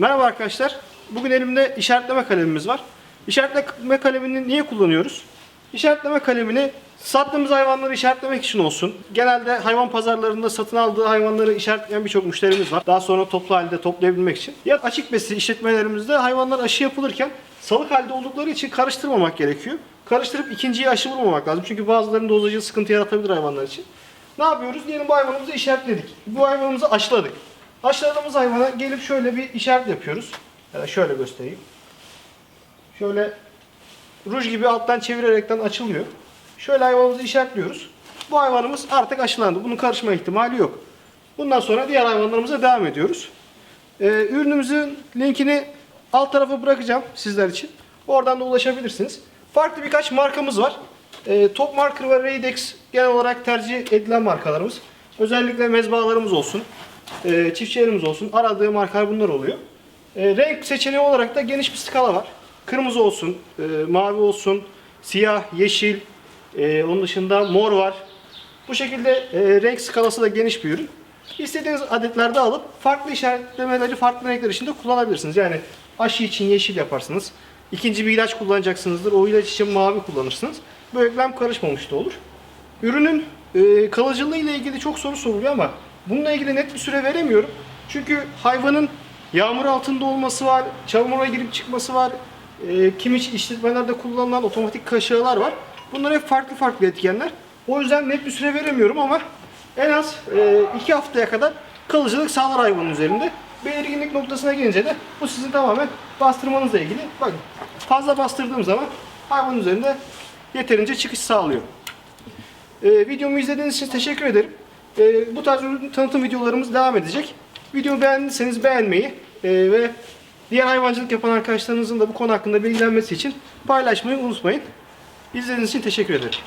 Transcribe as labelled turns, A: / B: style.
A: Merhaba arkadaşlar. Bugün elimde işaretleme kalemimiz var. İşaretleme kalemini niye kullanıyoruz? İşaretleme kalemini sattığımız hayvanları işaretlemek için olsun. Genelde hayvan pazarlarında satın aldığı hayvanları işaretleyen birçok müşterimiz var. Daha sonra toplu halde toplayabilmek için. Ya açık besi işletmelerimizde hayvanlar aşı yapılırken salık halde oldukları için karıştırmamak gerekiyor. Karıştırıp ikinciye aşı vurmamak lazım. Çünkü bazılarının dozajı sıkıntı yaratabilir hayvanlar için. Ne yapıyoruz? Diyelim bu hayvanımızı işaretledik. Bu hayvanımızı aşıladık. Aşıladığımız hayvana gelip şöyle bir işaret yapıyoruz. Ya şöyle göstereyim. Şöyle ruj gibi alttan çevirerekten açılıyor. Şöyle hayvanımızı işaretliyoruz. Bu hayvanımız artık aşılandı. Bunun karışma ihtimali yok. Bundan sonra diğer hayvanlarımıza devam ediyoruz. Ee, ürünümüzün linkini alt tarafa bırakacağım sizler için. Oradan da ulaşabilirsiniz. Farklı birkaç markamız var. Ee, Top Marker ve Raidex genel olarak tercih edilen markalarımız. Özellikle mezbahalarımız olsun, e, çiftçilerimiz olsun. Aradığı markalar bunlar oluyor. E, renk seçeneği olarak da geniş bir skala var. Kırmızı olsun, e, mavi olsun, siyah, yeşil, e, onun dışında mor var. Bu şekilde e, renk skalası da geniş bir ürün. İstediğiniz adetlerde alıp farklı işaretlemeleri farklı renkler içinde kullanabilirsiniz. Yani aşı için yeşil yaparsınız. İkinci bir ilaç kullanacaksınızdır. O ilaç için mavi kullanırsınız. Böylelikle hem karışmamış da olur. Ürünün e, kalıcılığı ile ilgili çok soru soruluyor ama bununla ilgili net bir süre veremiyorum. Çünkü hayvanın yağmur altında olması var, çamura girip çıkması var, e, kimi işletmelerde kullanılan otomatik kaşığlar var. Bunlar hep farklı farklı etkenler. O yüzden net bir süre veremiyorum ama en az 2 haftaya kadar kalıcılık sağlar hayvanın üzerinde. Belirginlik noktasına gelince de bu sizin tamamen bastırmanızla ilgili. Bakın fazla bastırdığım zaman hayvanın üzerinde yeterince çıkış sağlıyor. Ee, videomu izlediğiniz için teşekkür ederim. Ee, bu tarz ürün tanıtım videolarımız devam edecek. Videomu beğendiyseniz beğenmeyi e, ve diğer hayvancılık yapan arkadaşlarınızın da bu konu hakkında bilgilenmesi için paylaşmayı unutmayın. İzlediğiniz için teşekkür ederim.